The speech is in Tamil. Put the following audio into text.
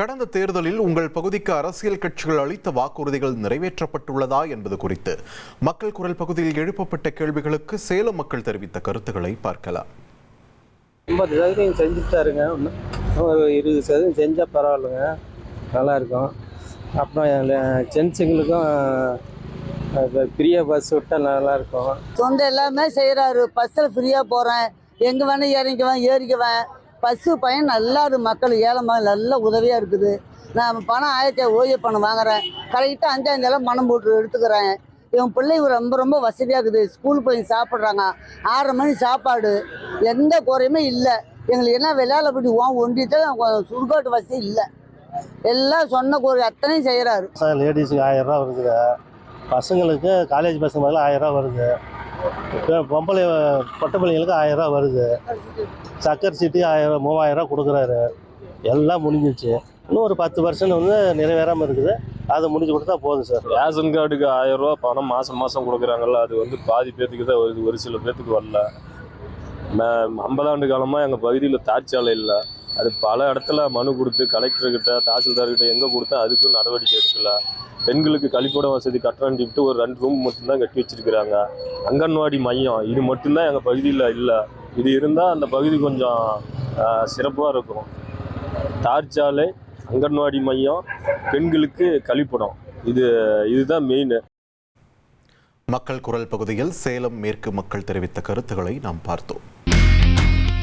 கடந்த தேர்தலில் உங்கள் பகுதிக்கு அரசியல் கட்சிகள் அளித்த வாக்குறுதிகள் நிறைவேற்றப்பட்டுள்ளதா என்பது குறித்து. மக்கள் குரல் பகுதியில் எழுப்பப்பட்ட கேள்விகளுக்கு சேலம் மக்கள் தெரிவித்த கருத்துக்களை பார்க்கலாம். ஐம்பது சதவீதம் செஞ்சுட்டாருங்க. இருபது சதவீதம் செஞ்சால் பரவாயில்லைங்க. நல்லா இருக்கும் அப்புறம் ஜென்ஸுங்களுக்கும் ஃப்ரீயாக பஸ் விட்டால் நல்லா இருக்கும் சொந்த எல்லாமே செய்கிறாரு பஸ்ஸில் ஃப்ரீயாக போகிறேன் எங்கே வேணால் இறங்கிக்குவேன் ஏறிக்குவேன். பஸ்ஸு பயன் நல்லா இருக்கு மக்கள் ஏழை நல்ல உதவியாக இருக்குது. நான் பணம் ஆயிரத்தி ஓய்வு பணம் வாங்குறேன். கரெக்டாக அஞ்சாந்தெல்லாம் மனம் போட்டு எடுத்துக்கிறேன். இவன் பிள்ளைங்க ரொம்ப ரொம்ப வசதியாக இருக்குது. ஸ்கூல் போய் சாப்பிட்றாங்க. ஆறரை மணி சாப்பாடு. எந்த குறையுமே இல்லை. எங்களுக்கு என்ன விளையாட அப்படி ஓன் ஒன்றியத்தில் சுடுகாட்டு வசதி இல்லை. எல்லாம் சொன்ன குறை அத்தனையும் செய்கிறாரு லேடிஸுக்கு ஆயிரம் ரூபா வருதுங்க. பசங்களுக்கு காலேஜ் பசங்க மேலே ஆயிரம் ரூபா வருது. பொம்பளை பொட்டை பிள்ளைங்களுக்கு ஆயிரம் ரூபா வருது. சக்கரை சீட்டு ஆயிரம் மூவாயிரம் ரூபா கொடுக்குறாரு. எல்லாம் முடிஞ்சிருச்சு. இன்னும் ஒரு பத்து பர்சன்ட் வந்து நிறைவேறாமல் இருக்குது. அதை முடிஞ்சு கொடுத்தா போதும் சார். ரேஷன் கார்டுக்கு ஆயிரம் ரூபா பணம் மாதம் மாதம் கொடுக்குறாங்கல்ல அது வந்து பாதி பேர்த்துக்கு தான் வருது. ஒரு சில பேர்த்துக்கு வரல. ம- ஐம்பதாண்டு காலமாக எங்கள் பகுதியில் தாட்சாலை இல்லை. அது பல இடத்துல மனு கொடுத்து கலெக்டர்கிட்ட தாசில்தார்கிட்ட எங்கே கொடுத்தா அதுக்கும் நடவடிக்கை எடுக்கல. பெண்களுக்கு கழிப்பிட வசதி கட்டுறான்ட்டு ஒரு ரெண்டு ரூம் மட்டும்தான் கட்டி வச்சிருக்கிறாங்க. அங்கன்வாடி மையம் இது மட்டும்தான் எங்கள் பகுதியில் இல்லை. இது இருந்தால் அந்த பகுதி கொஞ்சம் சிறப்பாக இருக்கும். தார்ச்சாலை அங்கன்வாடி மையம் பெண்களுக்கு கழிப்பிடம். இது இதுதான் மெயின் மக்கள் குரல் பகுதியில் சேலம் மேற்கு மக்கள் தெரிவித்த கருத்துக்களை நாம் பார்த்தோம்.